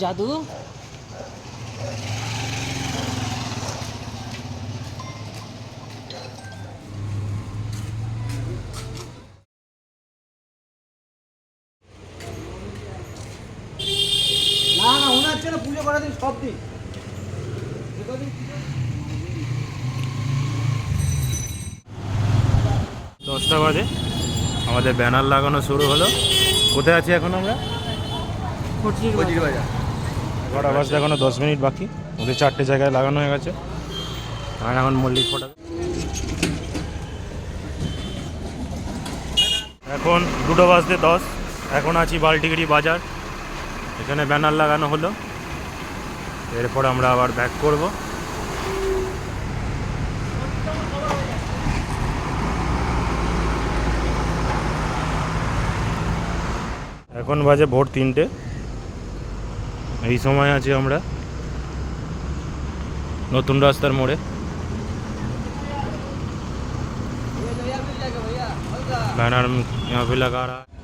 জাদু? না না ওনার জন্য পুজো করা দিন সব দিন। দশটা বাজে। আমাদের ব্যানার লাগানো শুরু হলো। কোথায় আছি এখন আমরা? ফটির বজির। এগারোটা বাজতে এখনও দশ মিনিট বাকি। ওদের চারটে জায়গায় লাগানো হয়ে গেছে। আর এখন মল্লিক ফোটা। এখন দুটো বাজতে দশ। এখন আছি বালটিগিরি বাজার। এখানে ব্যানার লাগানো হলো। এরপর আমরা আবার ব্যাক করব। এখন বাজে ভোর তিনটে। এই সময় আছি আমরা নতুন রাস্তার মোড়ে बैनर यहाँ पे लगा रहा है